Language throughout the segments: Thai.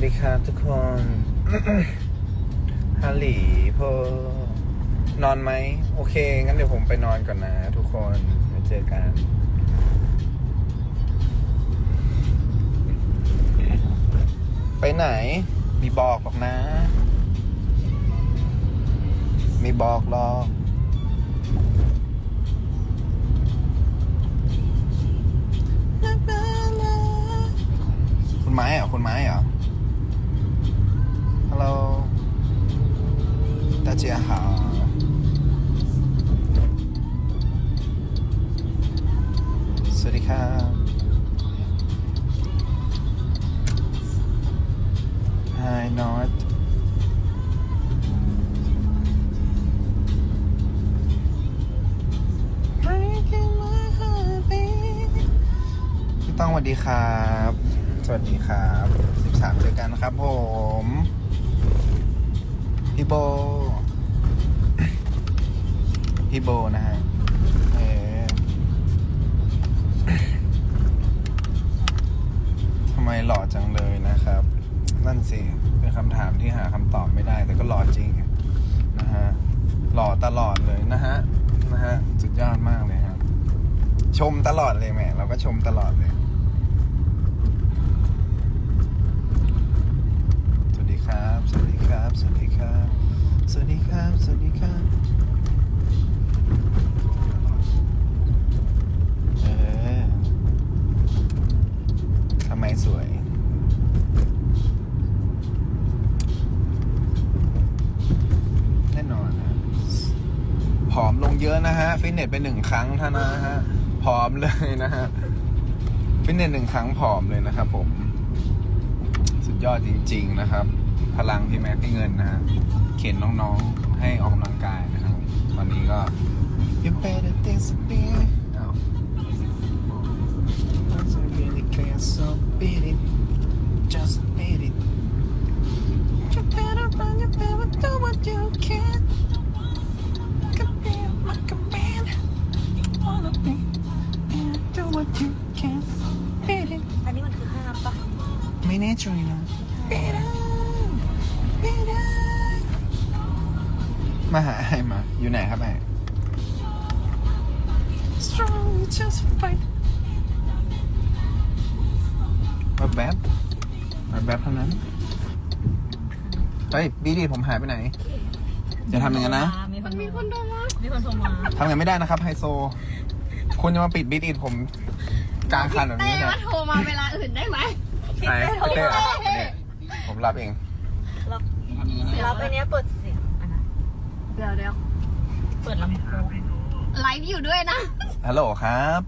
วัสดีครับทุกคนฮัลโหลพอนอนไหม โอเค งั้นเดี๋ยวผมไปนอนก่อนนะ ทุกคนไว้เจอกัน ไปไหน มีบอกหรอกนะ มีบอกหรอกคุณไม้เหรอคุณไม้เหรอ 大家好。สวัสดีครับไฮนอตพี่ต้องสวัสดีครับ สวัสดีครับ 13เจอกันครับผม พี่โบ พี่โบนะฮะเออทำไมหล่อจังเลยนะครับ นั่นสิเป็นคำถามที่หาคำตอบไม่ได้ แต่ก็หล่อจริงนะฮะหล่อตลอดเลยนะฮะนะฮะสุดยอดมากเลยครับชมตลอดเลยแม่เราก็ชมตลอดเลย สวัสดีครับ สวัสดีครับ สวัสดีครับ สวัสดีครับ สวัสดีครับ เออทำไมสวย แน่นอนนะ ผอมลงเยอะนะฮะ ฟิต เนสไปหนึ่งครั้งเท่านั้นนะฮะผอมเลยนะฮะฟิตเนสหนึ่งครั้งผอมเลยนะครับ ผม สุดยอดจริง ๆ นะครับ พลังพี่แม็กพี่เงินนะฮะเข็นน้องๆให้ออกกำลังกายนะครับ ตอนนี้ก็ You better think so big อ้าว ไม่แน่ใจนะไม่ได้ไม่ได้มาหาไอ้มา อยู่ไหนครับไอ้ Strong just fight แบบแบบแบบแบบเท่านั้น เฮ้ยบีดีผมหายไปไหน อย่าทำอย่างนั้นนะ มีคนมีคนโทรมา มีคนโทรมาทำอย่างนั้นไม่ได้นะครับไฮโซ คุณจะมาปิดบีดีผมกลางคันแบบนี้เต้นะว่าโทรมาเวลาอื่นได้ไหม ไหนพี่เต้เหรอเนี่ยผมรับเองรับรับไอเนี้ยเปิดเสียงอันนั้นเดี๋ยวเดี๋ยวเปิดลำโพงไลฟ์อยู่ด้วยนะ ฮัลโหลครับ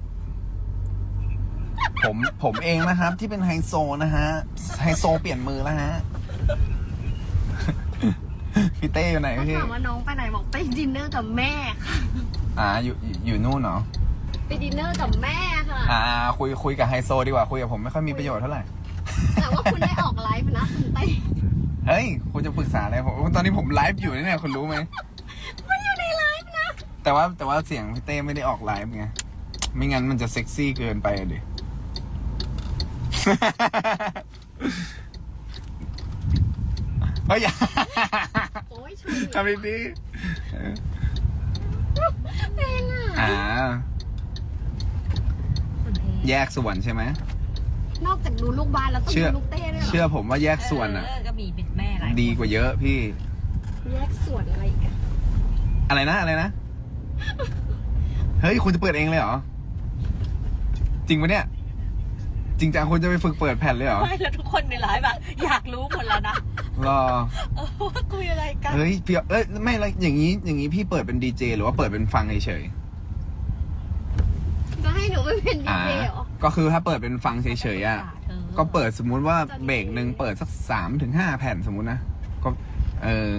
ผมผมเองนะครับ ที่เป็นไฮโซนะฮะ ไฮโซเปลี่ยนมือแล้วฮะ พี่เต้อยู่ไหนเขาพี่ถามว่าน้องไปไหนบอกไปดินเนอร์กับแม่ค่ะ อ่าอยู่อยู่อยู่นู่นเนาะไปดินเนอร์กับแม่ค่ะ อ่า คุยคุยกับไฮโซดีกว่า คุยกับผมไม่ค่อยมีประโยชน์เท่าไหร่แต่ ว่าคุณได้ออกไลฟ์นะคุณเต้เฮ้ยคุณจะปรึกษาอะไรผมตอนนี้ผมไลฟ์อยู่นะเนี่ยคุณรู้ไหมมันอยู่ในไลฟ์นะ แต่ว่าแต่ว่าเสียงพี่เต้ไม่ได้ออกไลฟ์ไงไม่งั้นมันจะเซ็กซี่เกินไปอะดิเฮ้ยอย่าโอ้ยชุยทำดีๆเออเพลงอะอ่าคุณเอแยกส่วนใช่ไหม นอกจากดูลูกบาสแล้วต้องเชื่อ ดูลูกเต้ด้วยเหรเชื่ออผมว่าแยกส่วนอะเออก็มีเป็นแม่หลายดีกว่าเยอะพี่ แยกส่วนอะไรอีกอะอะไรนะอะไรนะ เฮ้ย คุณจะเปิดเองเลยเหรอ จริงปะเนี่ย จริงจังคุณจะไปฝึกเปิดแผ่นเลยเหรอไม่แล้วทุกคนในไลฟ์แบบอยากรู้หมดแล้วนะรอ เออว่าคุยอะไรกันเฮ้ยพี่เอ้ยไม่แล้วอย่างนี้ อย่างนี้พี่เปิดเป็นดีเจหรือว่าเปิดเป็นฟังเฉยจะให้หนูไปเป็นๆดีอ่าเจเหรอ ก็คือถ้าเปิดเป็นฟังเฉยๆอะเธอก็เปิดสมมุติว่าเบรกหนึ่งเปิดสักสามถึงห้าแผ่นสมมุตินะก็เออ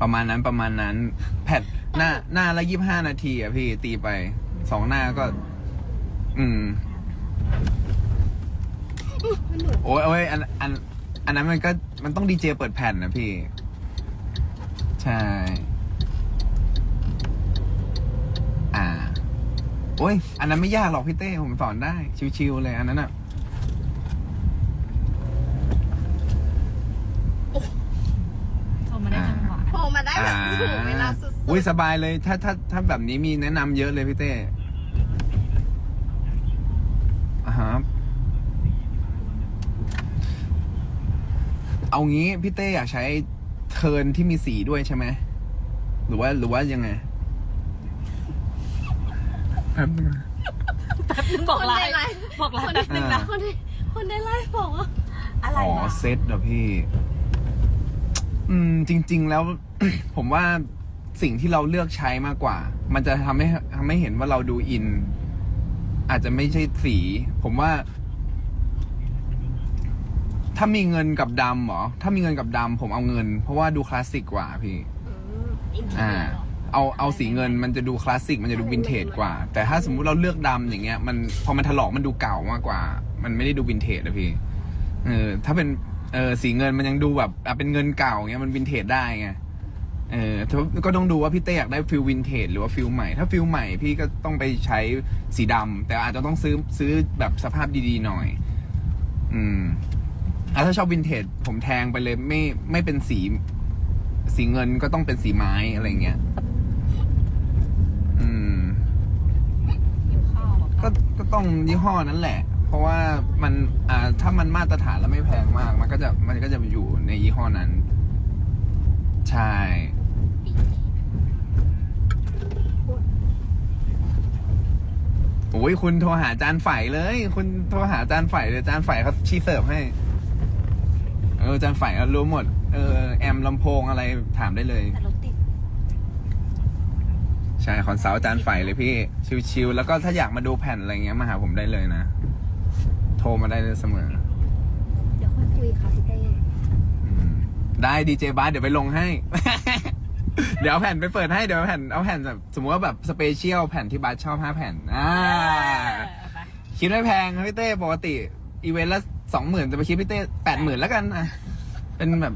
ประมาณนั้นประมาณนั้น แผ่นหน้าหน้าละยี่บห้านาทีอะพี่ตีไปสองหน้าก็ อืมมันหนูโอ้ยโอ้ยอันอันอันนั้นมันก็มันต้องดีเจเปิดแผ่นนะพี่ ใช่ อ้ย อันนั้นไม่ยากหรอกพี่เต้ ผมสอนได้ ชิวๆเลยอันนั้นอะโทมาได้หวะโผมาได้แบบถูกเวลาสุดๆอุ้ยสบายเลย ถ้าถ้าถ้าแบบนี้มีแนะนำเยอะเลยพี่เต้อ่าฮะเอางี้พี่เต้อยากใช้เทินที่มีสีด้วยใช่ไหม หรือว่าหรือว่ายังไง แป๊บนึงนะบอกคนไลได้น์ไลฟ์บอกไลน์แป๊บนึงนะคนได้คนได้ไลฟ์บอกว่าอะไรอ๋อวะเซตเหรอพี่ อืม จริง ๆ แล้ว ผมว่าสิ่งที่เราเลือกใช้มากกว่า มันจะทำให้ทำให้เห็นว่าเราดูอิน อาจจะไม่ใช่สี ผมว่า ถ้ามีเงินกับดำเหรอ ถ้ามีเงินกับดำผมเอาเงิน เพราะว่าดูคลาสสิกกว่าพี่อินเทอร์อ่าเน็ตเหรอ เอาเอาสีเงินมันจะดูคลาสสิกมันจะดูวินเทจกว่า แต่ถ้าสมมุติเราเลือกดำอย่างเงี้ยมันพอมันถลอกมันดูเก่ามากกว่า มันไม่ได้ดูวินเทจอะพี่เออถ้าเป็นเออสีเงินมันยังดูแบบอะเป็นเงินเก่าเงี้ยมันวินเทจได้ไงเออแต่ก็ต้องดูว่าพี่เต้อยากได้ฟิลวินเทจหรือว่าฟิลใหม่ ถ้าฟิลใหม่พี่ก็ต้องไปใช้สีดำแต่อาจจะต้องซื้อซื้อแบบสภาพดีๆหน่อย อืมอะถ้าชอบวินเทจผมแทงไปเลยไม่ไม่เป็นสีสีเงินก็ต้องเป็นสีไม้อะไรเงี้ย อืม หิวข้าวอะ ก็ก็ต้องยี่ห้อนั้นแหละ เพราะว่ามันอ่าถ้ามันมาตรฐานแล้วไม่แพงมาก มันก็จะมันก็จะอยู่ในยี่ห้อนั้น ใช่ โอ้ยคุณโทรหาจานฝ่ายเลย คุณโทรหาจานฝ่ายเลยจานฝ่ายเขาชี้เสิร์ฟให้ เออจานฝ่ายเขารู้หมด เออแอมลำโพงอะไรถามได้เลย แต่รถติด ใช่คอนซัลท์จานฝ่ายเลยพี่ ชิวๆแล้วก็ถ้าอยากมาดูแผ่นอะไรเงี้ยมาหาผมได้เลยนะ โทรมาได้เลยเสมอ เดี๋ยวค่อยคุยค่ะพี่เต้อืมได้ดีเจบัสเดี๋ยวไปลงให้ เดี๋ยวเอาแผ่นไปเปิดให้เดี๋ยวเอาแผ่นเอาแผ่นแบบสมมติว่าแบบสเปเชียลแผ่นที่บัสชอบห้าแผ่นอ่าคิดไม่แพงครับพี่เต้ปกติอีเวนต์ละสองหมื่นจะไปคิดพี่เต้แปดหมื่นแล้วกันอะเป็นแบบ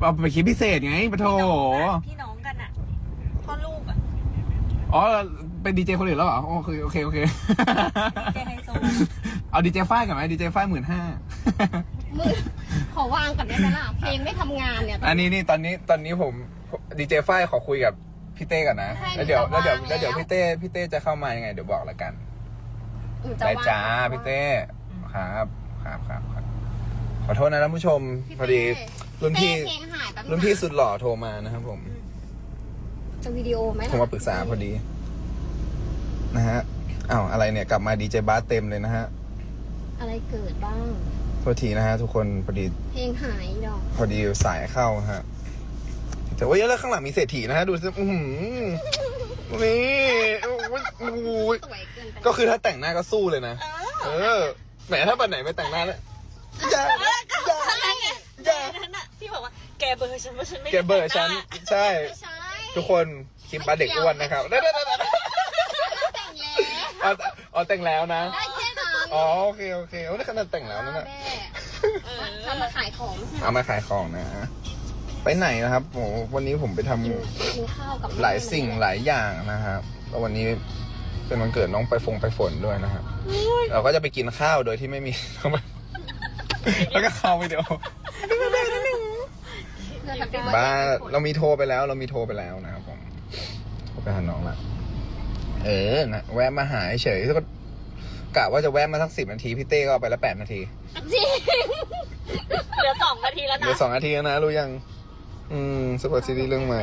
เอาไปคิดพิเศษไงปะโถพี่น้องกันอะพ่อลูกอะ อ๋อ เป็นดีเจคนอื่นแล้วเหรอโอเคโอเคโอเค เจไฮโซเอาดีเจฝ้ายกันไหมดีเจฝ้ายหมื่นห้า มือขอวางก่อนได้ไหมล่ะ เพลงไม่ทำงานเนี่ย อันนี้นี่ตอนนี้ตอนนี้ผมดีเจฝ้ายขอคุยกับพี่เต้ก่อนนะ ใช่แล้วเดี๋ยวหนูแล้วจะเดี๋ยวว่างแล้วเดี๋ยวแล้วพี่เต้พี่เต้จะเข้ามายังไงเดี๋ยวบอกละกันหนูจะได้ว่งจ้าพี่เต้ครับครับครับครับ ขอโทษนะท่านผู้ชมพี่พอดีเต้รุ่นพี่เต้เพลงหายแป๊บงรุ่นพี่สุดหล่อโทรมานะครับผม จะวิดีโอไหมโทรมาปรึกษาพอดี นะฮะอ้าวอะไรเนี่ยกลับมาดีเจบาสเต็มเลยนะฮะ อะไรเกิดบ้าง โทษทีนะฮะทุกคนพอดี เพลงหายดอกพอดีสายเข้าฮะ แต่ว่าเยอะแล้วข้างหลังมีเศรษฐีนะฮะ ดูสิอื้อหือนี่โอ้ยโอ้ยสวยเกินไปก็คือถ้าแต่งหน้าก็สู้เลยนะ เออ แหมถ้าปันไหนไม่แต่งหน้าแล้วอย่าอย่าอะไรไงอย่า นั่นน่ะพี่บอกว่าแกเบอร์ฉันว่าฉันไม่แกเบอร์ฉัน ใช่ ไม่ใช่ ทุกคนคลิปบ้านเด็กอ้วนนะครับได้ได้ได้ได้แต่งแล้วเอาเอาแต่งแล้วนะ ได้แค่นั้นอ๋อโอเคโอเคโอ้นี่ขนาดแต่งแล้วนั่นแหละแม่ทำมาขายของใช่ไหมเอามาขายของนะไปไหนนะครับโอ้วันนี้ผมไปทำกินกินข้าวกับหลายสิ่งหลายอย่างนะครับแล้ววันนี้เป็นวันเกิดน้องไปฟงไปฝนด้วยนะครับเราก็จะไปกินข้าวโดยที่ไม่มี แล้วก็เข้าวิดีโอ บ้าเรามีโทรไปแล้ว เรามีโทรไปแล้วนะครับผมโทรไปหาน้องละเออนะแวะมาหาเฉยก็กะว่าจะแวะมาสักสิบนาทีพี่เต้ก็เอาไปแล้วแปดนาทีจริงเหลือสองนาทีแล้วเหนะลือสองนาทีแล้วนะรู้ยัง อืมสปอร์ตซีรีส์เรื่องใหม่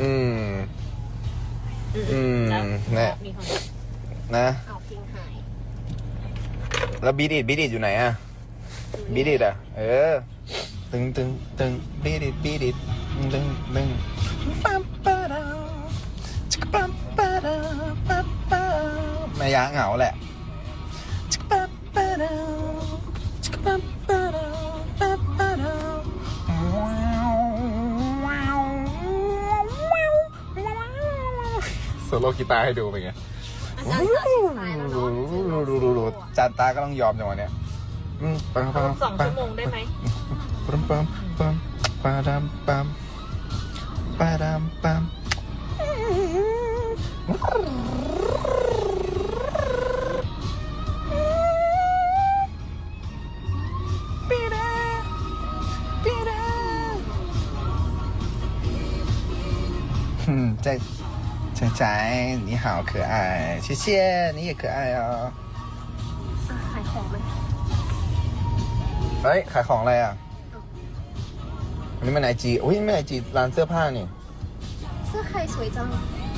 อืม อืมแล้วแน่มีคนนะเอาเพลงหายแล้วบีดิดบีดิดอยู่ไหนอะบีดิดอะเออ ตึงตึงตึงบีดิดบีดิดตึงตึงปั๊มปะดาจิกปั๊มปะดาปั๊มปะแม่ยาเหงาแหละจิกปั๊มปะดาจิกปั๊มปะดาปั๊มปะดาว้าวว้าวว้าวว้าวโซโล่กีตาร์ให้ดูเป็นไงอาจารย์ขาชิดซ้ายแล้วเนาะดูดูดูดูจานตาก็ต้องยอมจังหวะเนี้ยอืมปังปังสองชั่วโมงได้ไหม ปัมปัมปัมปาดามปัมปาดามปัมปีดาปีดา 嗯，在仔仔你好可爱，谢谢你也可爱哦。 อ่ะขายของไหม เฮ้ยขายของอะไรอ่ะอั นนี้มันไอจีอุ้ยไม่ไอจีร้านเสื้อผ้านี่ เสื้อใครสวยจัง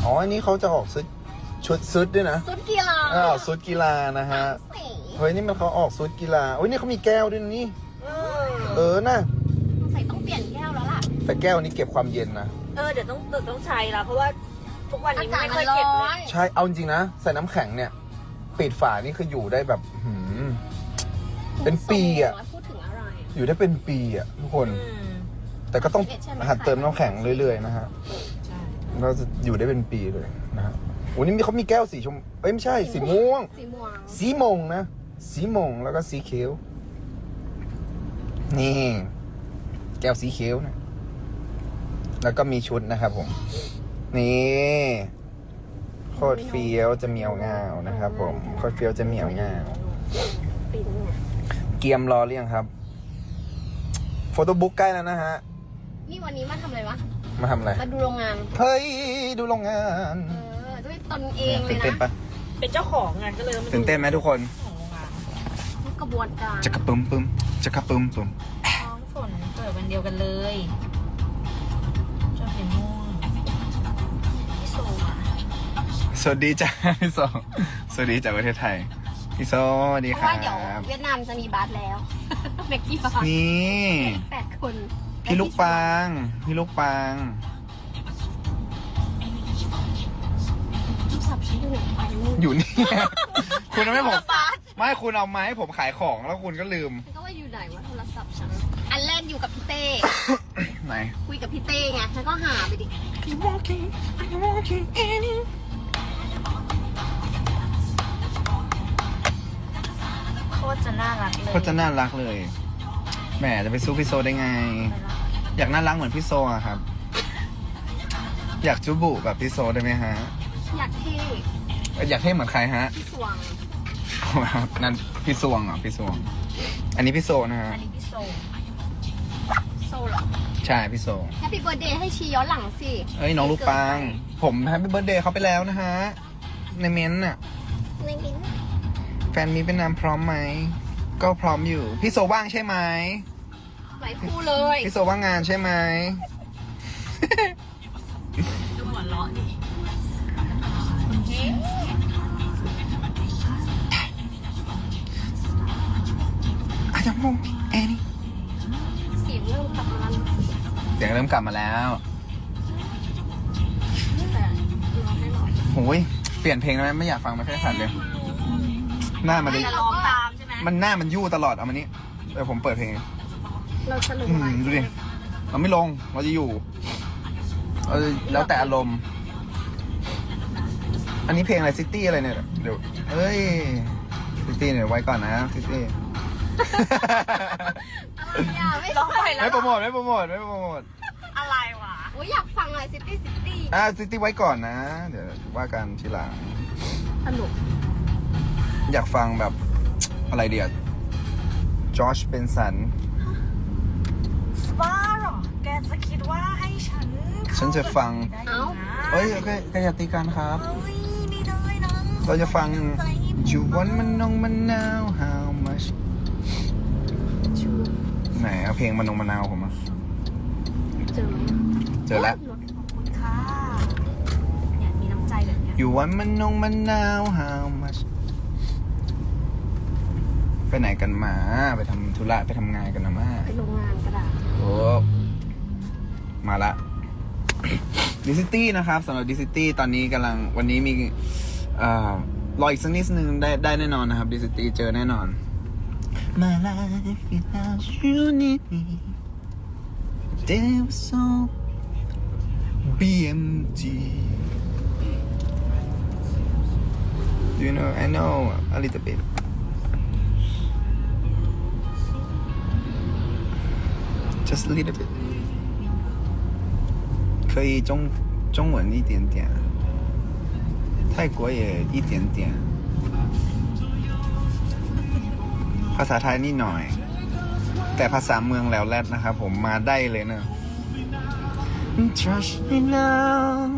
อ๋ออันนี้เขาจะออกชุดชุดซุดด้วยนะชุดกีฬาอ้าวชุดกีฬานะฮะสีเฮ้ยนี่มันเขาออกชุดกีฬาอุ้ยนี่เขามีแก้วด้วยนะนี่ เอเอออนะสงสัยต้องเปลี่ยนแก้วแล้วล่ะ แต่แก้วนี้เก็บความเย็นนะเออเดี๋ยวต้องเดี๋ยวต้องใช้ละเพราะว่าทุกวันอานี้กาศไม่มัค่อยนร้เก็บอเลยนใช่เอาจริงๆนะใส่น้ำแข็งเนี่ยปิดฝานี่คืออยู่ได้แบบหืม เป็นปีอะ พูดถึงอะไรอะอยู่ได้เป็นปีอะทุกคน อืม แต่ก็ต้องใช่ไหมหัดเติมน้ำแข็งเรื่อยๆนะฮะใช่เราจะอยู่ได้เป็นปีเลยนะฮะโอ้นี่มีเขามีแก้วสีชมเอ้ยไม่ใช่สีม่วง สีม่วง สีมงนะ สีมงแล้วก็สีเขียว นี่ แก้วสีเขียวนะ แล้วก็มีชุดนะครับผม นี่โคตรเฟี้ยวจะเหมียวงาวนะครับผมโคตรเฟี้ยวจะเหมียวงาวปีนเนี่ยเกียมรอเรียงครับ โฟโต้บุ๊กใกล้แล้วนะฮะ นี่วันนี้มาทำอะไรวะ มาทำอะไร มาดูโรงงาน เฮ้ย ดูโรงงานเออด้วยตนเองเลยตื่นเต้นนะปะเป็นเจ้าของไงก็เลยต้องมาดูตื่นเต้นไหมทุกคนของโรงงานทุกกระบวนการจะกระปึมปึมจะกระปึมปึมน้องฝนเกิดวันเดียวกันเลยเจ้าเป็นม่วงพี่โซอะสวัสดีจ้าพี่โซสวัสดีจากประเทศไทยพี่โซสวัสดีเพคราะรัว่าเดี๋ยวบเวียดนามจะมีบาสแล้วเบกกี้บาสนี่แปดคน พี่ลูกปาง พี่ลูกปางโทรศัพท์ฉันอยู่ไหนไปนู่นอยู่นี่ คุณเอาไม่ผมบาสไม่คุณเอามาให้ผมขายของแล้วคุณก็ลืม ฉันก็ว่าอยู่ไหนวะโทรศัพท์ฉัน อันแรกอยู่กับพี่เต้ ไหน คุยกับพี่เต้ไงฉันก็หาไปดิโคตรจะน่ารักเลยโคตรจะน่ารักเลย แหมจะไปสู้พี่โซได้ไง อยากน่ารักเหมือนพี่โซอะครับ อยากจูบุแบบพี่โซได้ไหมฮะ อยากเท่อยากให้เหมือนใครฮะ พี่สวง นั่นพี่สวงเหรอะพี่สวง อันนี้พี่โซนะฮะ อันนี้พี่โซ โซเหรอใช่พี่โซ แฮปปี้เบิร์ดเดย์ให้ชีย้อนหลังสิเอ้ยน้องลูกปางผมแฮปปี้เบิร์ดเดย์เขาไปแล้วนะฮะ ในเมนต์น่ะ ในมิ้นท์แฟนมีเป็นนามพร้อมไหม ก็พร้อมอยู่ พี่โซว่างใช่ไหม หลายคู่เลยพี่โซว่างงานใช่ไหม ดูหัวเราะดิอาจจะมงแอนนี่เสียงเริ่มกลับมาแล้วเสียงเริ่มกลับมาแล้วแต่รอได้หน่อยโอ้ยเปลี่ยนเพลงแล้วไหมไม่อยากฟังไม่ค่อยขัดเลย หน้ามันจะจะร้องตามใช่ไหมมันหน้ามันยู่ตลอดเอามานี้เดี๋ยวผมเปิดเพลง เราเฉลยอืมดูดิเราไม่ลงเราจะอยู่เออแล้วแต่อารมณ์ อันนี้เพลงอะไรซิตี้อะไรเนี่ยเดี๋ยวเอ้ยซิตี้เนี่ยไว้ก่อนนะซิตี้ อะไรอะไม่ร้องไปแล้ไม่วโปรโมทไม่โปรโมทไม่โปรโมทอะไรวะโอ้ยอยากฟังอะไรซิตี้ซิตี้อ่าซิตี้ไว้ก่อนนะ เดี๋ยวว่ากันทีหลังสนุกอยากฟังแบบอะไรเดียจอชเป็นสัน บ้าเหรอ แกจะคิดว่าให้ฉันฉันจะฟัง ได้ยังไงเอ้ยโอเคแกอย่าตีกันครับเฮ้ยไม่ได้นะเราจะฟัง You want มันนงมันนาว how much ชูไหนเอาเพลงมันนงมันนาวผมอะเจอไหมเจอแล้ว รถขอบคุณค่ะเนี่ยมีน้ำใจแบบเนี้ย You want มันนงมันนาว how much ไปไหนกันมา ไปทำธุระไปทำงานกันนะมาไปโรงงานกระดาษโอ้มาละดิซิตี้นะครับสำหรับดิซิตี้ตอนนี้กำลังวันนี้มีเอ่อรออีกสักนิดนึงได้ได้แน่นอนนะครับดิซิตี้เจอแน่นอน My life without you need me They were so BMT Do you know I know a little bit just a little bit 可以中中文一点点，泰国也一点点，ภาษาไทยนิดหน่อย แต่ภาษาเมืองแล้วแรดนะครับผมมาได้เลยนะ Trust me now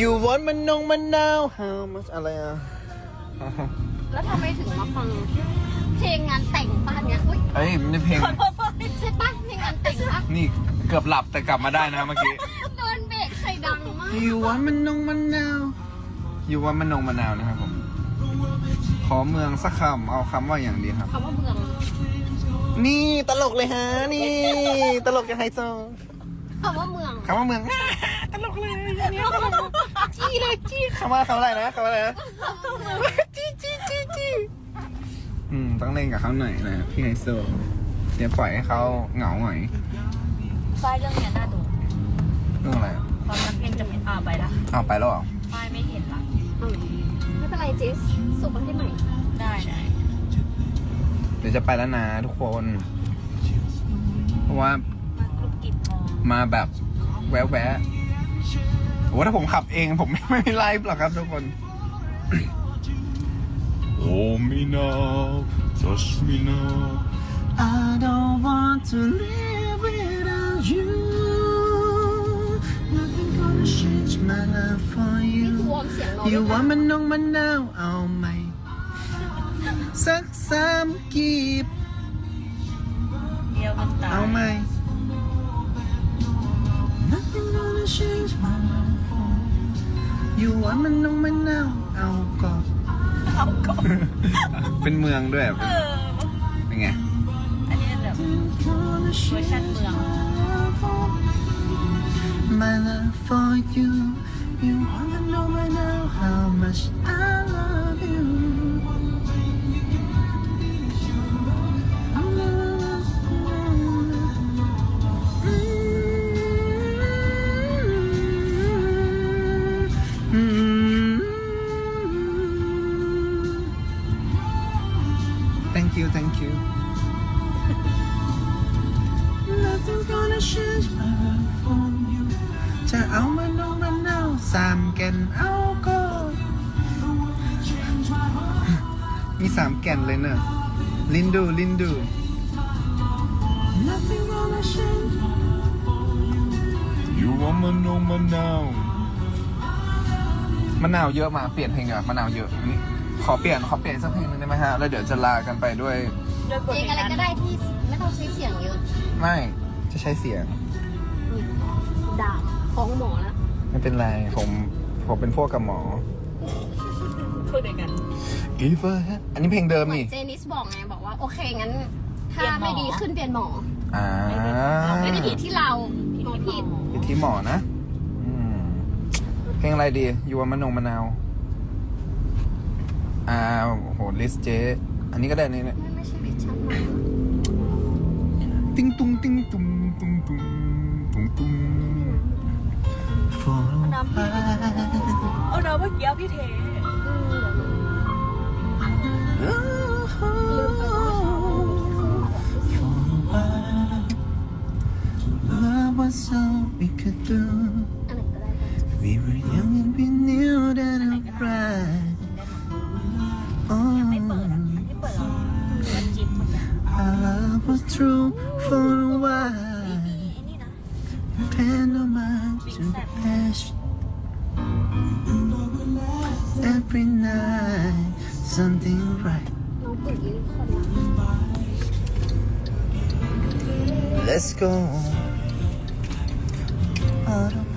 You want มันนงมันนาว How much อะไรอะแล้วทำไมถึงมาฟังเพลงงานแต่งป้านเนี้ยอุ้ยเอ้ยมันเพลง ขอโทษฟ้าใช่ปะเพลงงานแต่งปะนี่เกือบหลับแต่กลับมาได้นะเมื่อกี้ โดนเบรกใส่ดังมาก You want มันนงมันนาว You want มันนงมันนาวนะครับผม ขอเมืองสักคำเอาคำว่าอย่างดีครับ คำว่าเมืองนี่ตลกเลยฮะ นี่ ตลกกันไฮโซคำว่าเมืองคำว่าเมือง ตลกเลยจี้เลยจี้คำว่าคำอะไรนะคำว่าอะไรนะจี้จี้จี้จี้อืมต้องเล่นกับเขาหน่อยนะพี่ไฮโซเดี๋ยวปล่อยให้เขาเหงาหน่อยฝ้ายเรื่องเนี้ยน่าดูเรื่องอะไรความรักเพลงจะเป็นอ่าไปละเอาไปแล้วเหรอฝ้ายไม่เห็นละอืมไม่เป็นไรเจสสุกวันที่ใหม่ได้ได้เดี๋ยวจะไปแล้วนะทุกคน เพราะว่ามากรุบกริบพอมาแบบแวะแวะ โอ้ถ้าผมขับเองผมไม่ไม่ไลฟ์หรอกครับทุกคน Hold me now, touch me now. I don't want to live without you. Nothing gonna change my love for นี่คือ you. วอร์มเสียงเรา You ด้วย want นะมันนงมันนาวเอาไหมสักสามกีบเดียวกันตายเอาไหม Nothing gonna change my love for you. You want มันนงมันนาวเอาก่อนเอาก่อนเป็นเมืองด้วยเออ เป็นไง อันนี้แบบเวอร์ชันเมือง My love for you You wanna know by now how much I Thank you, thank you. Nothing's gonna change my love for you จะเอามันนงมันเอาสามแก่นเอาก็มีสามแก่นเลยเนอะลินดูลินดู Nothing gonna change You want my no my now. มะนาวเยอะมาเปลี่ยนเพลงอะมะนาวเยอะนนี้ ขอเปลี่ยนขอเปลี่ยนสักเพลงหนึงได้ไหมฮะ แล้วเดี๋ยวจะลากันไปด้วย ด้วยบเพทลงเพลงอะไรนั้นก็ได้ที่ไม่ต้องใช้เสียงเยอะไม่จะใช้เสียง ดาบของหมอแล้วไม่เป็นไร ผมผมเป็นพวกกับหมอ พูดด้วยกัน If I had อันนี้เพลงเดิมเหมือนี่นเจนิสบอกไงบอกว่าโอเคงั้นเปลี่ถ้ายนหมอไม่ดีขึ้นเปลี่ยนหมออ่าไม่ได้ผิดที่เราหมอผิด อยู่ที่หมอนะอืมเพลงอะไรดี อยู่ว่ามะนงมะนาว อ่าโอ้โหลิสเจ อันนี้ก็ได้นี่เนี่ยไม่ไม่ใช่ผิดชั้นหมอติ้งตุ้งติ้งตุ้งตุ้งตุ้งตุ้งตุ้ง For น้ำพี่เอาน้ำเมื่อกี้พี่เท Love was all we could do อันไหนก็ได้ We were young and we knew that it right was true for a มี while ไอ้นี่นะ Pen no mind to the passion Every night something right น้องปุ๋ยนี่คนละ Let's go Autumn.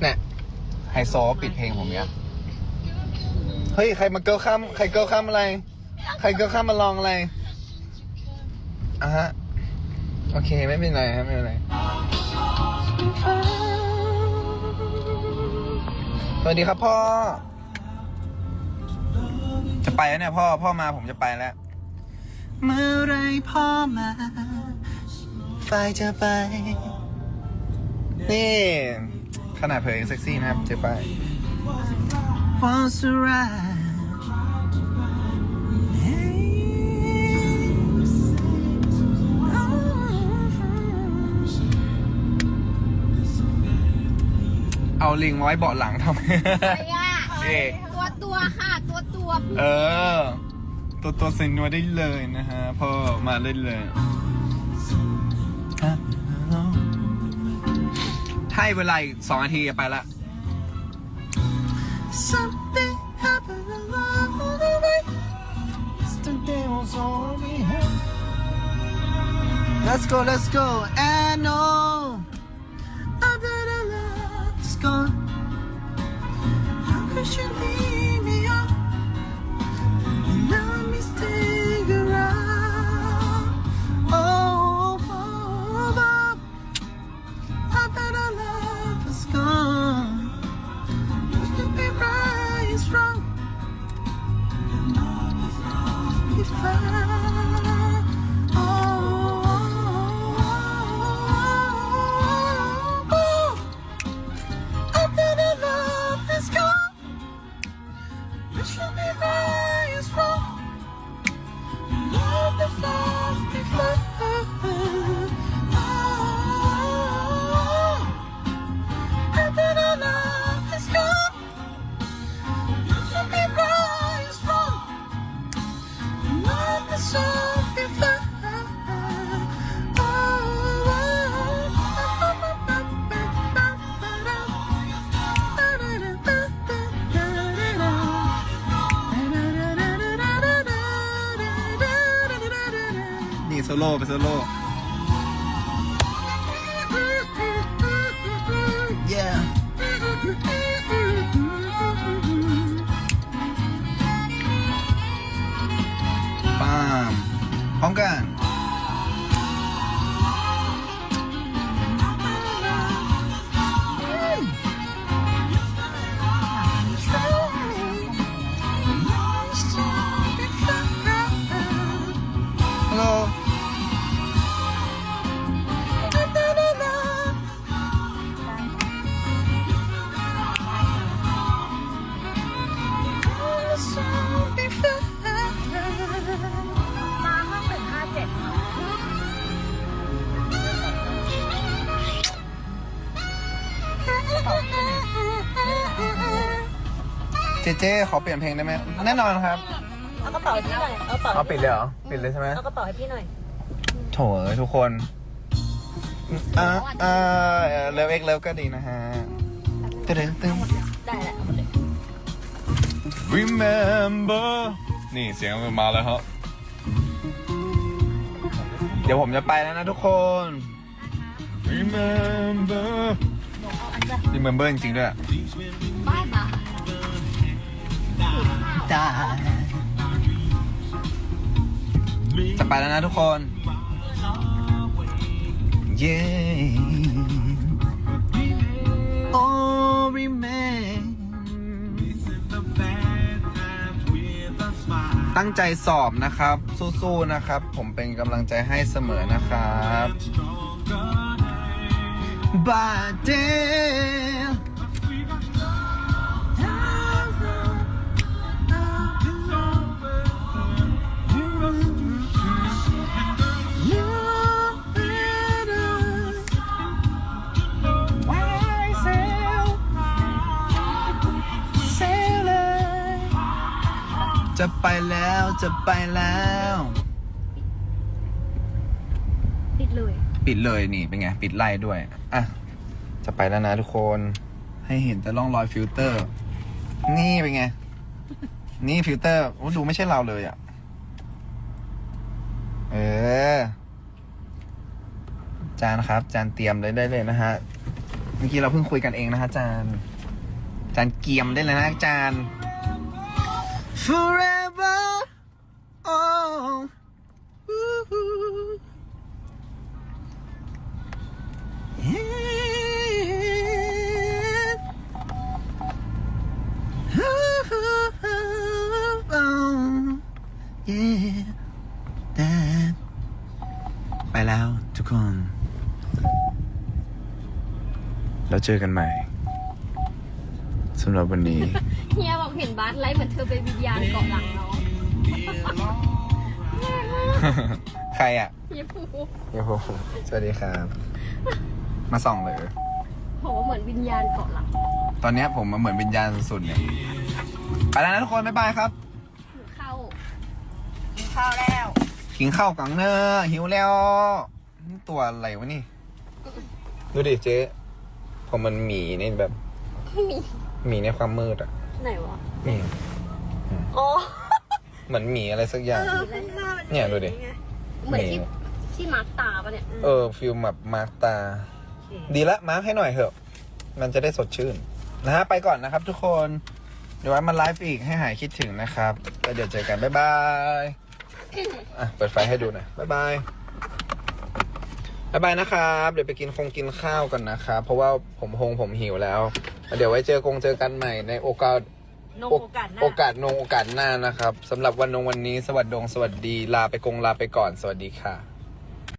เนี่ยไฮโซปิดเพลงผมเนี้ยเฮ้ยใครมาเกิลข้ามใครเกิลข้ามอะไร ใครเกิลข้ามมาลองอะไรอะฮะโอเคไม่เป็นไรครับไม่เป็นไรสวัสดีครับพ่อ จะไปแล้วเนี่ยพ่อพ่อมาผมจะไปแล้ว เมื่อไรพ่อมาไฟจะไป นี่ ขนาดเพลงเซ็กซี่นะครับเจ๊ไฟ Wants to ride เอาลิงมาไว้เบาะหลังทำไมอะไรอะเอ๊ะตัวตัวค่ะ ตัวตัวเออ ตัวตัวเซ็นมาได้เลยนะฮะพ่อมาได้เลย ให้เวลาอีกสองนาทีไปละ Something happened along the way. Yesterday was all we had. Let's go, let's go. And no, ไปโซโล่ yeah ปามพร้อมกัน อเปลี่ยนเพลงได้ไหมแน่นอนครับเอากระเป๋าให้พี่หน่อย เอากระเป๋าเอาปิดเลยเหรอปิดเลยใช่ไหมเอากระเป๋าให้พี่หน่อย โถเอ้ยทุกคนอ่าอ่าเร็วเอ็กเร็วก็ดีนะฮะตึ้งตึ้งได้แหละเอาหมดเลย remember นี่เสียงมันมาแล้วครับเดี๋ยวผมจะไปแล้วนะทุกคน remember remember จริงๆด้วยบาย บาจะไปแล้วนะทุกคน เย้ Oh remain ตั้งใจสอบนะครับ สู้ๆนะครับ ผมเป็นกำลังใจให้เสมอนะครับบ จะไปแล้วจะไปแล้ว ปิดเลย ปิดเลยนี่เป็นไง ปิดไล่ด้วย อะ จะไปแล้วนะทุกคนให้เห็นแต่ร่องรอยฟิลเตอร์ นี่เป็นไง นี่ฟิลเตอร์โอ้ดูไม่ใช่เราเลยอะ เออ จานครับ จานเตรียมเลยได้เลยนะฮะเมื่อกี้เราเพิ่งคุยกันเองนะฮะจาน จานเกียมได้เลยนะจาน forever oh ไปแล้วทุกคน แล้วเจอกันใหม่สำหรับวันนี้ เฮียบอกเห็นบาสไลฟ์เหมือนเธอเป็นวิญญาณเกาะหลังน้องใครอะเฮียพูเดี๋ยวผมสวัสดีครับ มาส่องเลยบอกว่าเหมือนวิญญาณเกาะหลังตอนเนี้ยผมมาเหมือนวิญญาณสุดๆเนี่ยไปแล้วนะทุกคน บ๊ายบายครับเข้า กินข้าวแล้ว กินข้าวกังเนอร์หิวแล้วนี่ตัวอะไรวะนี่ ดูดิเจ๊ผมมันหมีในแบบ มี หมีในความมืดอะ ไหนวะ นี่อ๋อเหมือนหมีอะไรสักอย่างเนี่ยดูดิเหมือนที่นี่ที่มาร์คตาปะเนี่ย เออฟิลแบบมาร์กตา ดีละมาร์กให้หน่อยเถอะ มันจะได้สดชื่น นะฮะ ไปก่อนนะครับทุกคน เดี๋ยวไว้มาไลฟ์อีกให้หายคิดถึงนะครับแล้วเดี๋ยวเจอกัน บ๊ายบาย อะ เปิดไฟให้ดูหน่อย บ๊ายบายบ๊ายบายนะครับ เดี๋ยวไปกินคงกินข้าวกันนะครับ เพราะว่าผมคงผมหิวแล้วแล้ว เดี๋ยวไว้เจอกงเจอกันใหม่ในโอกาสนงโอกาสหน้า โอกาสนงโอกาสหน้านะครับสำหรับวันนงวันนี้สวัสดงสวัสดีลาไปกงลาไปก่อนสวัสดีค่ะ